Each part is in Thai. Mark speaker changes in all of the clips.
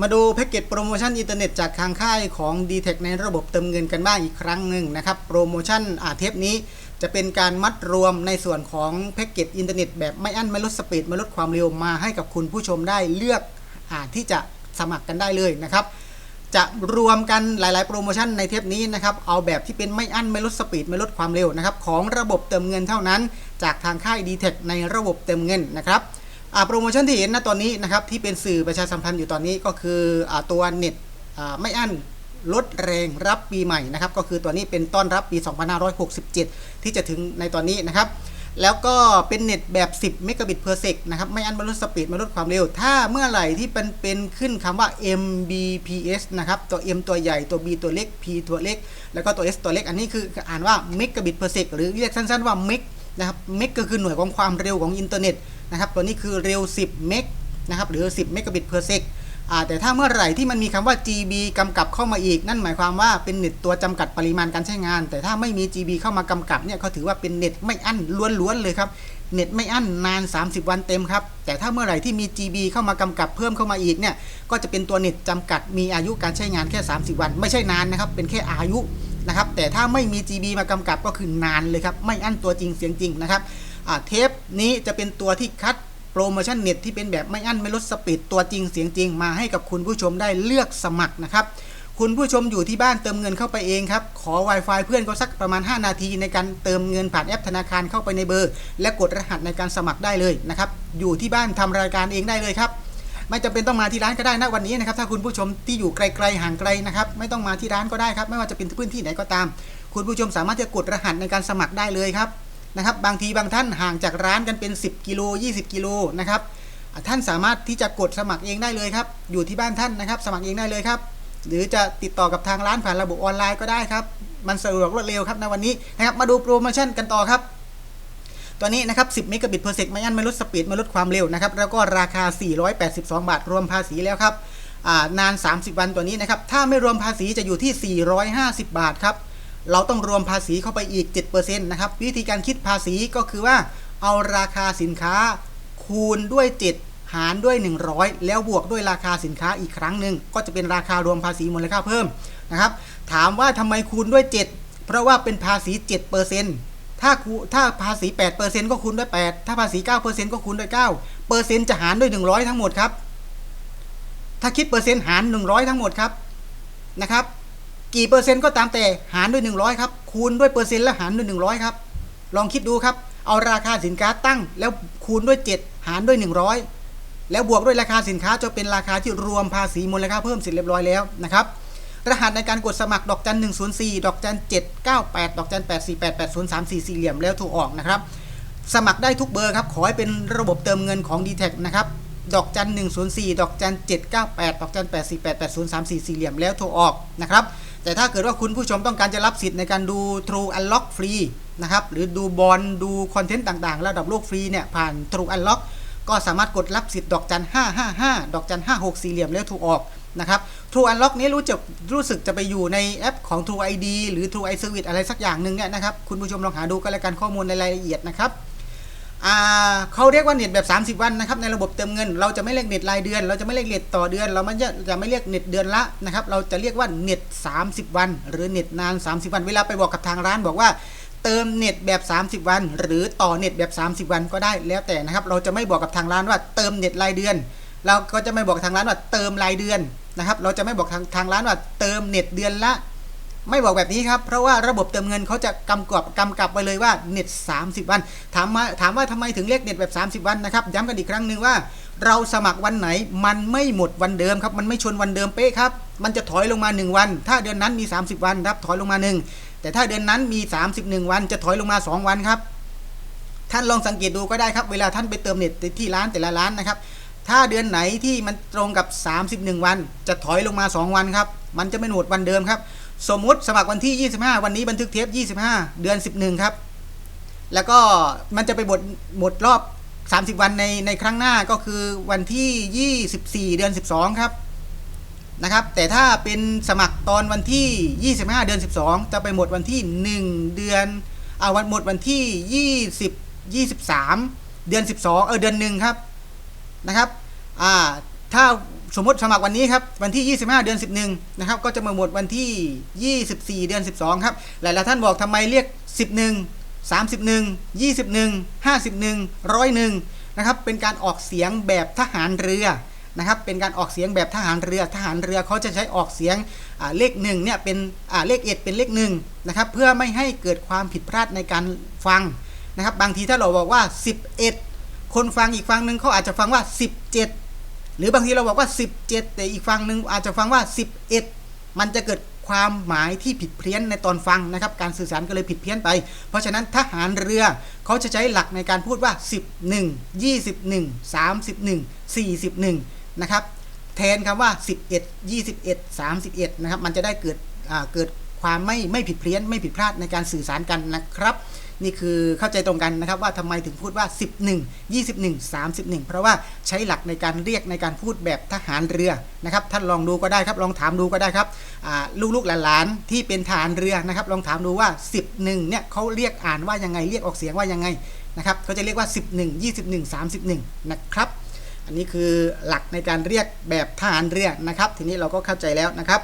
Speaker 1: มาดูแพ็กเกจโปรโมชั่นอินเทอร์เน็ตจากทางค่ายของ d t แทในระบบเติมเงินกันบ้างอีกครั้งหนึ่งนะครับ โปรโมชั่นอาเทปนี้จะเป็นการมัดรวมในส่วนของแพ็กเกจอินเทอร์เน็ตแบบไม่อั้นไม่ลดสปีดไม่ลดความเร็วมาให้กับคุณผู้ชมได้เลือกอาที่จะสมัครกันได้เลยนะครับ จะรวมกันหลายๆ โปรโมชั่นในเทปนี้นะครับเอาแบบที่เป็นไม่อั้นไม่ลดสปีดไม่ลดความเร็วนะครับของระบบเติมเงินเท่านั้น จากทางค่าย d t แทในระบบเติมเงินนะครับ โปรโมชั่นที่เห็นณตอนนี้นะครับที่เป็นสื่อประชาสัมพันธ์อยู่ตอนนี้ก็คืออาตัวเน็ตอ่าไม่อั้นลดแรงรับปีใหม่นะครับก็คือตัวนี้เป็นต้อนรับปี 2567 ที่จะถึงในตอนนี้นะครับแล้วก็เป็นเน็ตแบบ 10 เมกะบิต per sec นะครับ ไม่อั้นไม่ลดสปีดไม่ลดความเร็ว ถ้าเมื่อไหร่ที่เป็นเป็นขึ้นคำว่า mbps นะครับ ตัว m ตัวใหญ่ ตัว b ตัวเล็ก p ตัวเล็ก แล้วก็ตัว s ตัวเล็ก อันนี้คืออ่านว่า megabit per sec หรือเรียกสั้นๆว่า meg นะครับ meg ก็คือหน่วยของความเร็วของอินเทอร์เน็ต นะครับตัวนี้คือเร็ว 10 เมกนะครับหรือ 10 เมกะบิต per sec อ่าแต่ถ้าเมื่อไหร่ที่มันมีคำว่า GB กำกับเข้ามาอีก นั่นหมายความว่าเป็นเน็ตตัวจำกัดปริมาณการใช้งาน แต่ถ้าไม่มี GB เข้ามากำกับเนี่ยเขาถือว่าเป็นเน็ตไม่อั้นล้วนๆเลยครับเน็ตไม่อั้นนาน 30 วันเต็มครับ แต่ถ้าเมื่อไหร่ที่มี GB เข้ามากำกับเพิ่มเข้ามาอีกเนี่ย ก็จะเป็นตัวเน็ตจำกัดมีอายุการใช้งานแค่ 30 วัน ไม่ใช่นานนะครับ เป็นแค่อายุนะครับ แต่ถ้าไม่มี GB มากำกับก็คือนานเลยครับ ไม่อั้นตัวจริงเสียงจริงนะครับ เทปนี้จะเป็นตัวที่คัดโปรโมชั่นเน็ตที่เป็นแบบไม่อั้นไม่ลดสปีดตัวจริงเสียงจริงมาให้กับคุณผู้ชมได้เลือกสมัครนะครับคุณผู้ชมอยู่ที่บ้านเติมเงินเข้าไปเองครับ ขอ Wi-Fi เพื่อนก็สักประมาณ 5 นาที ในการเติมเงินผ่านแอปธนาคารเข้าไปในเบอร์ และกดรหัสในการสมัครได้เลยนะครับ อยู่ที่บ้านทำรายการเองได้เลยครับ ไม่จำเป็นต้องมาที่ร้านก็ได้นะวันนี้นะครับ ถ้าคุณผู้ชมที่อยู่ไกลๆห่างไกลนะครับ ไม่ต้องมาที่ร้านก็ได้ครับ ไม่ว่าจะเป็นพื้นที่ไหนก็ตาม คุณผู้ชมสามารถจะกดรหัสในการสมัครได้เลยครับ นะครับ บางทีบางท่านห่างจากร้านกันเป็น 10กิโล20กิโลนะครับท่านสามารถที่จะกดสมัครเองได้เลยครับ อยู่ที่บ้านท่านนะครับ สมัครเองได้เลยครับ หรือจะติดต่อกับทางร้านผ่านระบบออนไลน์ก็ได้ครับ มันสะดวกรวดเร็วครับในวันนี้นะครับมาดูโปรโมชั่นกันต่อครับตัวนี้นะครับ 10 เมกะบิต per sec ไม่อันไม่ลดสปีดไม่ลดความเร็วนะครับ แล้วก็ราคา 482 บาท รวมภาษีแล้วครับอ่านาน 30 วันตัวนี้นะครับ ถ้าไม่รวมภาษีจะอยู่ที่ 450 บาทครับ เราต้องรวมภาษีเข้าไปอีก 7%นะครับ วิธีการคิดภาษีก็คือว่า เอาราคาสินค้าคูณด้วย 7 หารด้วย 100 แล้วบวกด้วยราคาสินค้าอีกครั้งหนึ่งก็จะเป็นราคารวมภาษีมูลค่าเพิ่มนะครับ ถามว่าทำไมคูณด้วย 7 เพราะว่าเป็นภาษี 7%ถ้าคูถ้าภาษี 8%ก็คูณด้วย 8 ถ้าภาษี 9%ก็คูณด้วย9เปอร์เซ็นต์จะหารด้วย 100 ทั้งหมดครับ ถ้าคิดเปอร์เซ็นต์หาร 100 ทั้งหมดครับนะครับ กี่เปอร์เซ็นต์ก็ตามแต่หารด้วย 100 ครับ คูณด้วยเปอร์เซ็นต์แล้วหารด้วย 100 ครับ ลองคิดดูครับ เอาราคาสินค้าตั้ง แล้วคูณด้วย 7 หารด้วย 100 แล้วบวกด้วยราคาสินค้าจะเป็นราคาที่รวมภาษีมูลค่าเพิ่มเสร็จเรียบร้อยแล้วนะครับรหัสในการกดสมัครดอกจัน104 ดอกจัน798 ดอกจัน848 803 4สี่เหลี่ยมแล้วถูกออกนะครับ สมัครได้ทุกเบอร์ครับ ขอให้เป็นระบบเติมเงินของ d t แทนะครับ ดอกจัน104 ดอกจัน798 ดอกจัน848 803 4สี่เหลี่ยมแล้วโทรออกนะครับ แต่ถ้าเกิดว่าคุณผู้ชมต้องการจะรับสิทธิ์ในการดู True Unlock ฟรีนะครับหรือดูบอลดูคอนเทนต์ต่างๆ ระดับโลกฟรีเนี่ยผ่าน True Unlock ก็สามารถกดรับสิทธิ์ดอกจัน 555 ดอกจัน 56 สี่เหลี่ยมแล้วถูกออกนะครับ True Unlock นี้รู้จะรู้สึกจะไปอยู่ในแอปของ True ID หรือ True iService อะไรสักอย่างหนึ่งเนี่ยนะครับ คุณผู้ชมลองหาดูก็แล้วกันข้อมูลในรายละเอียดนะครับ เขาเรียกว่าเน็ตแบบ 30 วันนะครับในระบบเติมเงิน เราจะไม่เรียกเน็ตรายเดือน เราจะไม่เรียกเน็ตต่อเดือน เราไม่จะจะไม่เรียกเน็ตเดือนละนะครับเราจะเรียกว่าเน็ต30 วัน หรือเน็ตนาน 30 วัน เวลาไปบอกกับทางร้านบอกว่าเติมเน็ตแบบ 30 วัน หรือต่อเน็ตแบบ 30 วันก็ได้แล้วแต่นะครับเราจะไม่บอกกับทางร้านว่าเติมเน็ตรายเดือน เราก็จะไม่บอกทางร้านว่าเติมรายเดือนนะครับเราจะไม่บอกทางทางร้านว่าเติมเน็ตเดือนละ ไม่บอกแบบนี้ครับ เพราะว่าระบบเติมเงินเขาจะกำกับกำกับไปเลยว่าเน็ต 30 วัน ถามมาถามว่าทำไมถึงเรียกเน็ตแบบ 30 วันนะครับย้ำกันอีกครั้งหนึ่งว่า เราสมัครวันไหนมันไม่หมดวันเดิมครับ มันไม่ชนวันเดิมเป๊ะครับ มันจะถอยลงมา 1 วัน ถ้าเดือนนั้นมี 30 วันครับถอยลงมา 1 แต่ถ้าเดือนนั้นมี 31 วัน จะถอยลงมา 2 วันครับ ท่านลองสังเกตดูก็ได้ครับเวลาท่านไปเติมเน็ตที่ร้านแต่ละร้านนะครับถ้าเดือนไหนที่มันตรงกับ 31 วัน จะถอยลงมา 2 วันครับ มันจะไม่หมดวันเดิมครับ สมมุติสมัครวันที่ 25 วันนี้บันทึกเทป 25 เดือน 11 ครับ แล้วก็มันจะไปหมดหมดรอบ 30 วันในในครั้งหน้าก็คือวันที่ 24 เดือน 12 ครับนะครับ แต่ถ้าเป็นสมัครตอนวันที่ 25 เดือน 12 จะไปหมดวันที่ 1 เดือนเอาวันหมดวันที่ 20 23 เดือน 12 เออเดือนหนึ่งครับนะครับอ่าถ้า สมมติสมัครวันนี้ครับวันที่ 25 เดือน 11 นะครับ ก็จะมาหมดวันที่ 24 เดือน 12 ครับ หลายๆท่านบอกทำไมเรียก 11 31 21 51 101 นะครับ เป็นการออกเสียงแบบทหารเรือนะครับ เป็นการออกเสียงแบบทหารเรือ ทหารเรือเขาจะใช้ออกเสียงเลขหนึ่งเนี่ยเป็นเลขเอ็ดเป็นเลขหนึ่งนะครับ เพื่อไม่ให้เกิดความผิดพลาดในการฟังนะครับ บางทีถ้าเราบอกว่า 11 คนฟังอีกฟังหนึ่งเขาอาจจะฟังว่า 17 หรือบางทีเราบอกว่า 17 แต่อีกฟังหนึ่งอาจจะฟังว่า 11 มันจะเกิดความหมายที่ผิดเพี้ยนในตอนฟังนะครับ การสื่อสารก็เลยผิดเพี้ยนไป เพราะฉะนั้นทหารเรือเขาจะใช้หลักในการพูดว่า 11 21 31 41 นะครับ แทนคำว่า 11 21 31 นะครับ มันจะได้เกิดเกิดความไม่ไม่ผิดเพี้ยนไม่ผิดพลาดในการสื่อสารกันนะครับ นี่คือเข้าใจตรงกันนะครับว่าทำไมถึงพูดว่า 11 21 31 เพราะว่าใช้หลักในการเรียกในการพูดแบบทหารเรือนะครับ ท่านลองดูก็ได้ครับ ลองถามดูก็ได้ครับลูกๆหลานๆที่เป็นทหารเรือนะครับ ลองถามดูว่า 11เนี่ยเขาเรียกอ่านว่ายังไงเรียกออกเสียงว่ายังไงนะครับเขาจะเรียกว่า 11 21 31 นะครับ อันนี้คือหลักในการเรียกแบบทหารเรือนะครับ ทีนี้เราก็เข้าใจแล้วนะครับ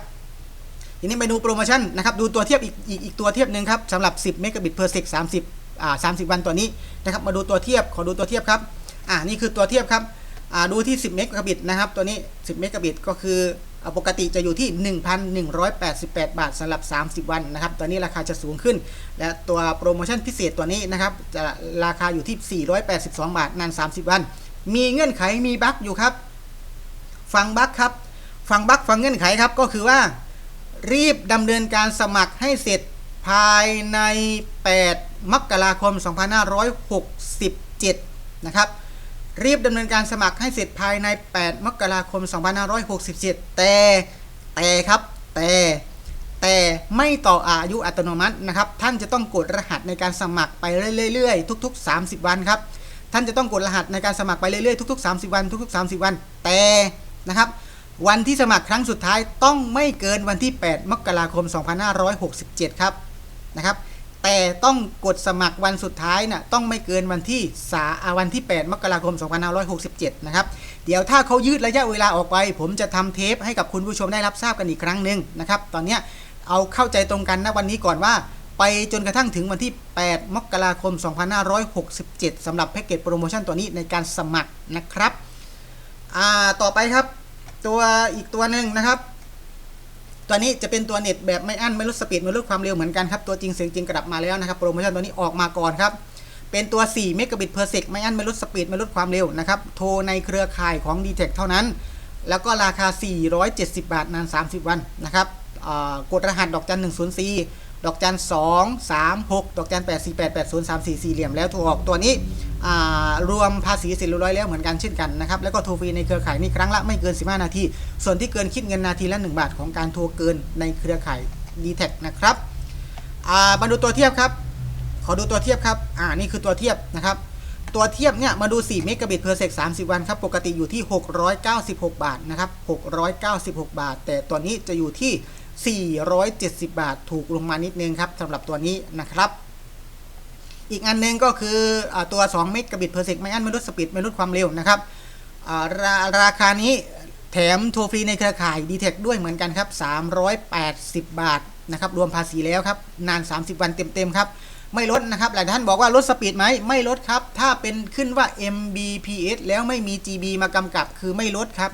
Speaker 1: ทีนี้ไปดูโปรโมชั่นนะครับดูตัวเทียบอีกอีกอีกตัวเทียบหนึ่งครับสำหรับ 10เมกะบิต per sec 30อ่า30 วันตัวนี้นะครับมาดูตัวเทียบขอดูตัวเทียบครับอ่านี่คือตัวเทียบครับอ่าดูที่ 10เมกะบิตนะครับตัวนี้ 10เมกะบิตก็คือปกติจะอยู่ที่ 1,188 บาทสำหรับ 30 วันนะครับตัวนี้ราคาจะสูงขึ้น และตัวโปรโมชั่นพิเศษตัวนี้นะครับจะราคาอยู่ที่ 482 บาทนาน 30 วัน มีเงื่อนไขมีบั๊กอยู่ครับ ฟังบั๊กครับ ฟังบั๊กฟังเงื่อนไขครับก็คือว่า รีบดำเนินการสมัครให้เสร็จภายใน 8 มกราคม 2567 นะครับ รีบดำเนินการสมัครให้เสร็จภายใน 8 มกราคม 2567 แต่ แต่ครับ แต่ แต่ไม่ต่ออายุอัตโนมัตินะครับ ท่านจะต้องกดรหัสในการสมัครไปเรื่อยๆ ทุก ๆ 30 วันครับ ท่านจะต้องกดรหัสในการสมัครไปเรื่อยๆ ทุก ๆ 30 วัน ทุก ๆ 30 วัน แต่ นะครับ วันที่สมัครครั้งสุดท้ายต้องไม่เกินวันที่ 8 มกราคม 2567 ครับนะครับ แต่ต้องกดสมัครวันสุดท้ายน่ะต้องไม่เกินวันที่สาวันที่ 8 มกราคม 2567 นะครับ เดี๋ยวถ้าเขายืดระยะเวลาออกไป ผมจะทำเทปให้กับคุณผู้ชมได้รับทราบกันอีกครั้งหนึ่งนะครับ ตอนเนี้ยเอาเข้าใจตรงกันนะวันนี้ก่อนว่าไปจนกระทั่งถึงวันที่ 8 มกราคม 2567สำหรับแพ็กเกจโปรโมชั่นตัวนี้ในการสมัครนะครับ อ่า ต่อไปครับ ตัวอีกตัวหนึ่งนะครับ ตัวนี้จะเป็นตัวเน็ตแบบไม่อั้นไม่ลดสปีดไม่ลดความเร็วเหมือนกันครับ ตัวจริงเสียงจริงกลับมาแล้วนะครับโปรโมชั่นตัวนี้ออกมาก่อนครับเป็นตัว 4 เมกะบิต per sec ไม่อั้นไม่ลดสปีดไม่ลดความเร็วนะครับ โทรในเครือข่ายของ d t แทเท่านั้น แล้วก็ราคา 470 บาท นาน 30 วันนะครับกดรหัสดอกจัน 104 ดอกจัน 2 3 6 ดอกจัน 8 4 8 8 0 3 4 4เหลี่ยมแล้วโทรออกตัวนี้ รวมภาษีเสร็จเรียบร้อยแล้วเหมือนกันเช่นกันนะครับ แล้วก็โทรฟรีในเครือข่ายนี้ครั้งละไม่เกิน 15 นาที ส่วนที่เกินคิดเงินนาทีละ 1 บาทของการโทรเกินในเครือข่าย d t แทนะครับมาดูตัวเทียบครับ ขอดูตัวเทียบครับ อ่า นี่คือตัวเทียบนะครับ ตัวเทียบเนี่ยมาดู 4 เมกะบิต per sec 30 วันครับ ปกติอยู่ที่ 696 บาทนะครับ 696 บาท แต่ตัวนี้จะอยู่ที่ 470 บาท ถูกลงมานิดนึงครับสำหรับตัวนี้นะครับ อีกอันหนึงก็คืออตัว2เมกะบิต per sec ไม่อั้นไม่ลดสปีดไม่ลดความเร็วนะครับราราคานี้แถมโทรฟรีในเครือข่าย d t แทด้วยเหมือนกันครับ 380 บาทนะครับรวมภาษีแล้วครับ นาน 30 วันเต็มๆครับ ไม่ลดนะครับหลายท่านบอกว่าลดสปีดไหมไม่ลดครับ ถ้าเป็นขึ้นว่า Mbps แล้วไม่มี GB มากำกับคือไม่ลดครับ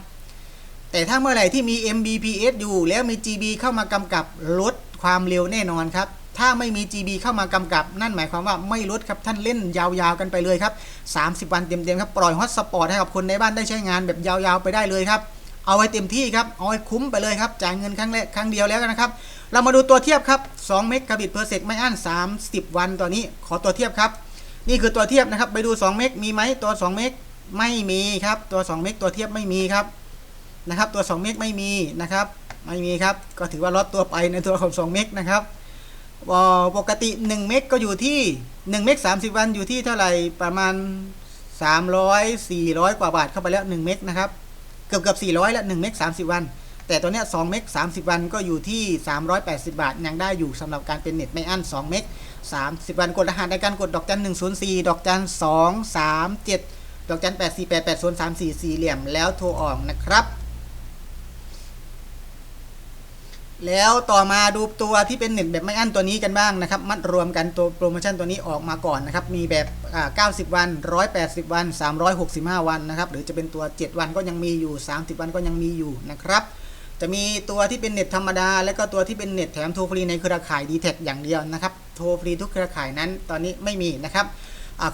Speaker 1: แต่ถ้าเมื่อไหร่ที่มี Mbps อยู่แล้วมี GB เข้ามากำกับลดความเร็วแน่นอนครับ ถ้าไม่มี GB เข้ามากำกับ นั่นหมายความว่าไม่ลดครับท่านเล่นยาวๆกันไปเลยครับ 30 วันเต็มๆครับ ปล่อยฮอตสปอร์ตให้กับคนในบ้านได้ใช้งานแบบยาวๆไปได้เลยครับ เอาไว้เต็มที่ครับ เอาไว้คุ้มไปเลยครับ จ่ายเงินครั้งแรกครั้งเดียวแล้วกันนะครับ เรามาดูตัวเทียบครับ2เมกะบิต per sec ไม่อั้น30 วันตัวนี้ ขอตัวเทียบครับ นี่คือตัวเทียบนะครับ ไปดู 2 เมกมีไหมตัว 2 เมกไม่มีครับ ตัว 2 เมกตัวเทียบไม่มีครับ นะครับ ตัว 2 เมกไม่มีนะครับ ไม่มีครับ ก็ถือว่าลดตัวไปในตัวของ 2 เมกนะครับ ปกติ 1 เมกก็อยู่ที่ 1 เมก30 วันอยู่ที่เท่าไหร่ประมาณ 300 400 กว่าบาทเข้าไปแล้ว 1 เมกนะครับ เกือบเกือบ400 แล้ว 1 เมก30 วัน แต่ตัวเนี้ย2เมก30 วันก็อยู่ที่ 380 บาท ยังได้อยู่สำหรับการเป็นเน็ตไม่อั้น 2 เมก30 วันกดรหัสในการกดดอกจัน 104 ดอกจัน 2 3 7 ดอกจัน 8 4 8 8 0 3 4 4เหลี่ยมแล้วโทรออกนะครับ แล้วต่อมาดูตัวที่เป็นเน็ตแบบไม่อั้นตัวนี้กันบ้างนะครับ มัดรวมกันตัวโปรโมชั่นตัวนี้ออกมาก่อนนะครับ มีแบบ 90 วัน 180 วัน 365 วันนะครับ หรือจะเป็นตัว 7 วันก็ยังมีอยู่ 30 วันก็ยังมีอยู่นะครับ จะมีตัวที่เป็นเน็ตธรรมดา และก็ตัวที่เป็นเน็ตแถมโทรฟรีในเครือข่าย d t แทอย่างเดียวนะครับ โทรฟรีทุกเครือข่ายนั้นตอนนี้ไม่มีนะครับ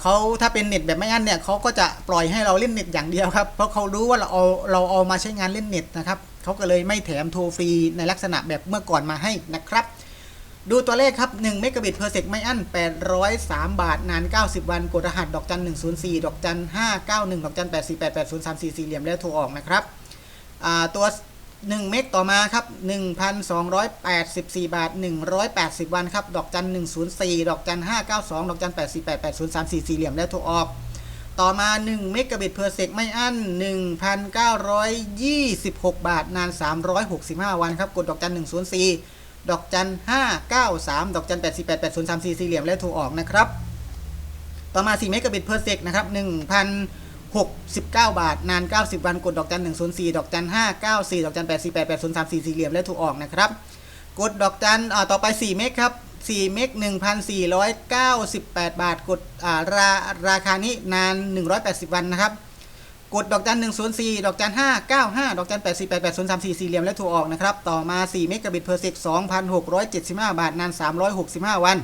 Speaker 1: เขาถ้าเป็นเน็ตแบบไม่อั้นเนี่ยเขาก็จะปล่อยให้เราเล่นเน็ตอย่างเดียวครับ เพราะเขารู้ว่าเราเอาเราเอามาใช้งานเล่นเน็ตนะครับ เขาก็เลยไม่แถมโทรฟรีในลักษณะแบบเมื่อก่อนมาให้นะครับ ดูตัวเลขครับ1เมกะบิตเพอร์เซกไม่อั้น803 บาท นาน 90 วัน กดรหัสดอกจัน 104 ดอกจัน 591 ดอกจัน 84880344เหลี่ยมแล้วโทรออกนะครับตัว1เมกต่อมาครับ 1,284 บาท 180 วันครับ ดอกจัน 104 ดอกจัน 592 ดอกจัน 84880344เหลี่ยมแล้วโทรออก ต่อมา1เมกะบิตเพอร์เซกไม่อั้น 1,926 บาท นาน 365 วันครับ กดดอกจัน 104 ดอกจัน 593 ดอกจัน 84880344สี่เหลี่ยมแล้วโทรออกนะครับ ต่อมา4เมกะบิตเพอร์เซกนะครับ1,069 บาท นาน 90 วัน กดดอกจัน 104 ดอกจัน 594 ดอกจัน 84880344สี่เหลี่ยมแล้วโทรออกนะครับ กดดอกจันต่อไป 4 เมกครับ 4 เมก 1,498 บาท กดาราราคานี้นาน 180 วันนะครับ กดดอกจัน 104 ดอกจัน 595 ดอกจัน 8488034 สี่เหลี่ยมและโทรออกนะครับ ต่อมา 4 เมกะบิตเพอร์เซก2,675 บาท นาน 365 วัน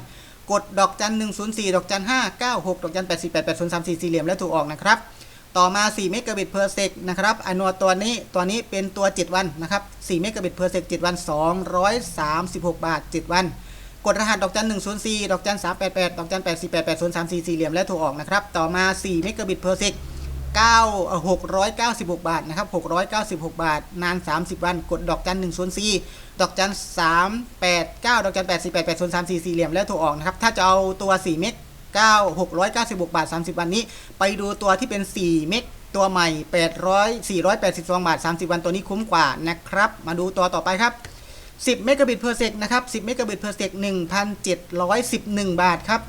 Speaker 1: กดดอกจัน 104 ดอกจัน 596 ดอกจัน 8488034 สี่เหลี่ยมและโทรออกนะครับ ต่อมา 4 เมกะบิตเพอร์เซกนะครับอันวตัวนี้ ตัวนี้เป็นตัว 7 วันนะครับ 4 เมกะบิตเพอร์เซก7วัน 236 บาท 7 วัน กดรหัสดอกจัน104ดอกจัน388ดอกจัน84880344สี่เหลี่ยมและโทรออกนะครับ ต่อมา4เมกะบิตเพอร์เซก9เอ่อ696บาทนะครับ696บาท นาน30วัน กดดอกจัน104ดอกจัน389ดอกจัน84880344สี่เหลี่ยมแล้วโทรออกนะครับ ถ้าจะเอาตัว4เมก9 696บาท30วันนี้ ไปดูตัวที่เป็น4เมกตัวใหม่800 482บาท 30 วันตัวนี้คุ้มกว่านะครับ มาดูตัวต่อไปครับ 10เมกะบิตเพอร์เซกนะครับ10เมกะบิตเพอร์เซก1,711 บาทครับ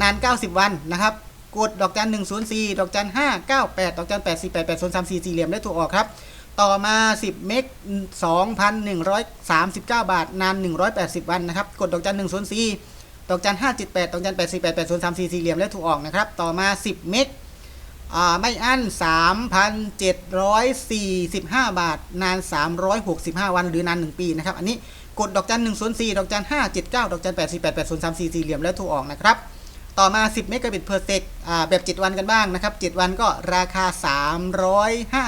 Speaker 1: นาน 90 วันนะครับกดดอกจัน104 ดอกจัน598 ดอกจัน8 4 8 8 0 3 4 สี่เหลี่ยมได้ถูกออกครับ ต่อมา 10 เมก 2,139 บาท นาน 180 วันนะครับ กดดอกจัน104 ดอกจัน578 ดอกจัน8 4 8 8 0 3 4 สี่เหลี่ยมและถูกออกนะครับ ต่อมา 10 เมก ไม่อั้น 3,745 บาท นาน 365 วันหรือนาน 1 ปีนะครับ อันนี้กดดอกจัน104 ดอกจัน579 ดอกจัน84880344สี่เหลี่ยมแล้วถูกออกนะครับ ต่อมา 10 เมกะบิตเพอร์เซกแบบ 7 วันกันบ้างนะครับ 7 วันก็ราคา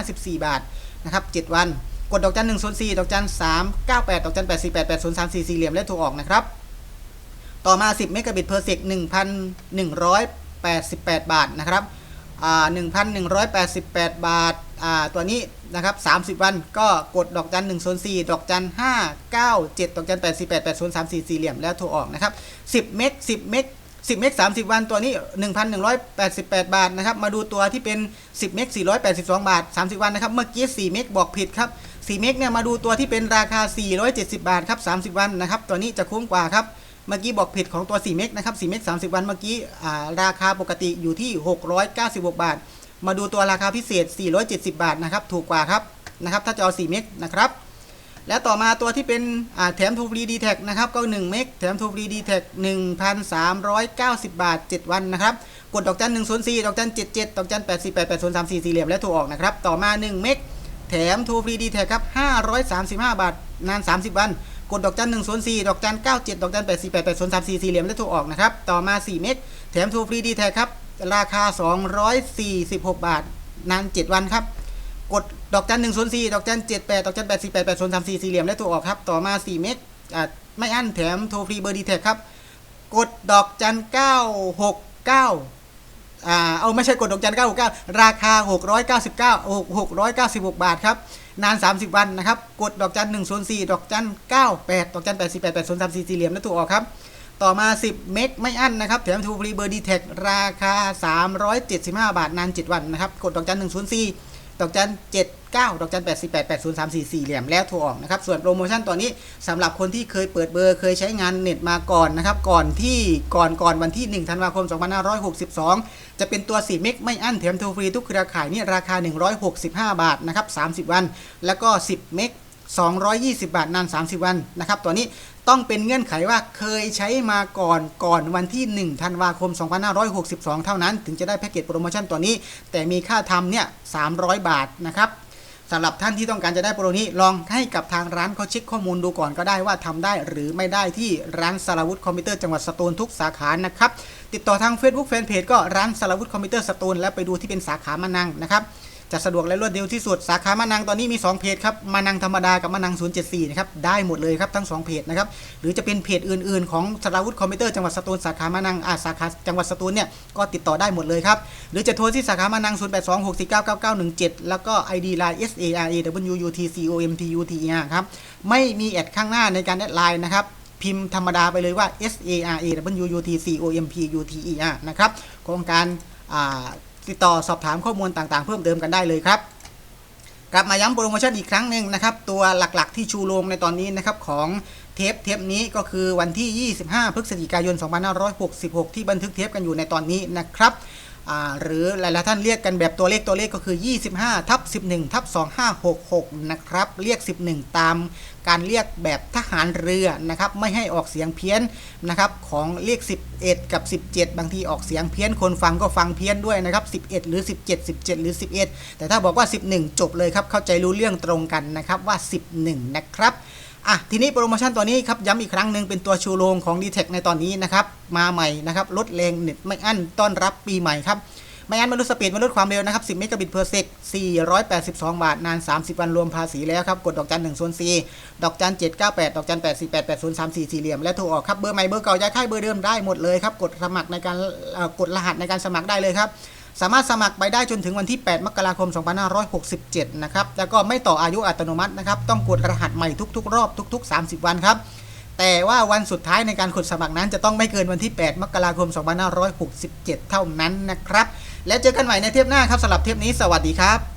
Speaker 1: 354 บาทนะครับ 7 วันกดดอกจัน104 ดอกจัน398 ดอกจัน84880344สี่เหลี่ยมและถูกออกนะครับ ต่อมา 10 เมกะบิตเพอร์เซก1,188 บาทนะครับ 1,188 บาทอ่าตัวนี้นะครับ 30 วันก็กดดอกจัน 104 ดอกจัน 597 ดอกจัน 84880344สี่เหลี่ยมแล้วโทรออกนะครับ 10 เมก 10 เมก 10 เมก 30 วันตัวนี้ 1,188 บาทนะครับ มาดูตัวที่เป็น 10 เมก 482 บาท 30 วันนะครับ เมื่อกี้ 4 เมกบอกผิดครับ 4 เมกเนี่ยมาดูตัวที่เป็นราคา 470 บาทครับ 30 วันนะครับ ตัวนี้จะคุ้มกว่าครับ เมื่อกี้บอกผิดของตัว 4 เมกนะครับ4เมก30 วันเมื่อกี้ราคาปกติอยู่ที่ 696 บาท มาดูตัวราคาพิเศษ 470 บาทนะครับถูกกว่าครับนะครับถ้าจะเอา 4 เมกนะครับแล้วต่อมาตัวที่เป็นแถมทูฟรีดีแท็นะครับก็ 1 เมกแถมทูฟรีดีแท็ก1,390 บาท 7 วันนะครับกดดอกจัน104ดอกจัน77ดอกจัน84880344สี่เหลี่ยมและถูกออกนะครับต่อมา 1 เมกแถมทูฟรีดีแท็กครับ535 บาทนาน 30 วัน กดดอกจันหนึ่งศูนย์สี่ดอกจันเก้าเจ็ดดอกจันแปดสี่แปดแปดศูนย์สามสี่สี่เหลี่ยมและโทรออกนะครับ ต่อมาสี่เม็ดแถมทูฟรีดีแท็ครับ ราคาสองร้อยสี่สิบหกบาท นานเจ็ดวันครับ กดดอกจันหนึ่งศูนย์สี่ดอกจันเจ็ดแปดดอกจันแปดสี่แปดแปดศูนย์สามสี่สี่เหลี่ยมและโทรออกครับ ต่อมาสี่เม็ดไม่อั้นแถมโทรฟรีเบอร์ดีแท็ครับ กดดอกจันเก้าหกเก้าอ่าเอาไม่ใช่กดดอกจันเก้าหกเก้าราคาหกร้อยเก้าสิบเก้าหกหกร้อยเก้าสิบหกบาทครับ นาน 30 วันนะครับ กดดอกจัน104ดอกจัน98ดอกจัน84880344สี่เหลี่ยมและถูกออกครับ ต่อมา 10 เมกไม่อั้นนะครับแถมทูฟรีเบอร์ดีแท็ราคา 375 บาทนาน 7 วันนะครับ กดดอกจัน104 ดอกจัน79ดอกจัน888034เหลี่ยมแล้วโทรออกนะครับ ส่วนโปรโมชั่นตัวนี้สำหรับคนที่เคยเปิดเบอร์เคยใช้งานเน็ตมาก่อนนะครับ ก่อนที่ก่อนก่อนวันที่1ธันวาคม2562จะเป็นตัว4เมกไม่อั้นแถมโทรฟรีทุกเครือข่ายนี่ราคา165บาทนะครับ30วัน แล้วก็10เมก220 บาทนาน 30 วันนะครับ ตัวนี้ ต้องเป็นเงื่อนไขว่าเคยใช้มาก่อนก่อนวันที่ 1 ธันวาคม 2562 เท่านั้น ถึงจะได้แพ็กเกจโปรโมชั่นตัวนี้ แต่มีค่าทำเนี่ย 300 บาทนะครับสำหรับท่านที่ต้องการจะได้โปรนี้ลองให้กับทางร้านเขาเช็คข้อมูลดูก่อนก็ได้ว่าทำได้หรือไม่ได้ที่ร้านสารวุฒิคอมพิวเตอร์จังหวัดสตูลทุกสาขานะครับ ติดต่อทาง Facebook Fanpage ก็ร้านสารวุฒิคอมพิวเตอร์สตูลแล้วไปดูที่เป็นสาขามานังนะครับ จะสะดวกและรวดเร็วที่สุดสาขามานังตอนนี้มี 2 เพจครับมานังธรรมดากับมานัง 074 นะครับได้หมดเลยครับทั้ง 2 เพจนะครับหรือจะเป็นเพจอื่นๆ ของสราวุธคอมพิวเตอร์จังหวัดสตูลสาขามานังอ่าสาขาจังหวัดสตูลเนี่ยก็ติดต่อได้หมดเลยครับหรือจะโทรที่สาขามานัง 0826499917 แล้วก็ ID Line S A R A W U T C O M P U T E R ครับไม่มีแอดข้างหน้าในการแอดไลน์นะครับพิมพ์ธรรมดาไปเลยว่า S A R A W U T C O M P U T E R นะครับโครงการอ่า ติดต่อสอบถามข้อมูลต่างๆ เพิ่มเติมกันได้เลยครับกลับมาย้ำโปรโมชั่นอีกครั้งหนึ่งนะครับ ตัวหลักๆที่ชูโรงในตอนนี้นะครับของเทปเทปนี้ก็คือวันที่ 25 พฤศจิกายน 2566 ที่บันทึกเทปกันอยู่ในตอนนี้นะครับ หรือหลายๆท่านเรียกกันแบบตัวเลขตัวเลขก็คือ 25ทับ11ทับ2566 นะครับ เรียก 11 ตามการเรียกแบบทหารเรือนะครับ ไม่ให้ออกเสียงเพี้ยนนะครับ ของเลข 11 กับ 17 บางทีออกเสียงเพี้ยนคนฟังก็ฟังเพี้ยนด้วยนะครับ 11 หรือ 17 17 หรือ 11 แต่ถ้าบอกว่า 11 จบเลยครับ เข้าใจรู้เรื่องตรงกันนะครับว่า 11 นะครับ อะทีนี้โปรโมชั่นตัวนี้ครับย้ำอีกครั้งหนึ่งเป็นตัวชูโรงของ d t แทในตอนนี้นะครับมาใหม่นะครับลดแรงเน็ตไม่อั้นต้อนรับปีใหม่ครับไม่อั้นไม่ลดสปีดไม่ลดความเร็วนะครับ 10 เมกะบิตเพอร์เซก482 บาท นาน 30 วันรวมภาษีแล้วครับ กดดอกจัน1ส่วน4ดอกจัน 798 ดอกจัน 848 8034 สี่เหลี่ยม และโทรออกครับ เบอร์ใหม่เบอร์เก่าย้ายค่ายเบอร์เดิมได้หมดเลยครับ กดสมัครในการกดรหัสในการสมัครได้เลยครับ สามารถสมัครไปได้จนถึงวันที่ 8 มกราคม 2567 นะครับ แล้วก็ไม่ต่ออายุอัตโนมัตินะครับ ต้องกดรหัสใหม่ทุก ๆ รอบทุก ๆ 30 วันครับ แต่ว่าวันสุดท้ายในการกดสมัครนั้นจะต้องไม่เกินวันที่ 8 มกราคม 2567 เท่านั้นนะครับ แล้วเจอกันใหม่ในเทปหน้าครับสำหรับเทปนี้ สวัสดีครับ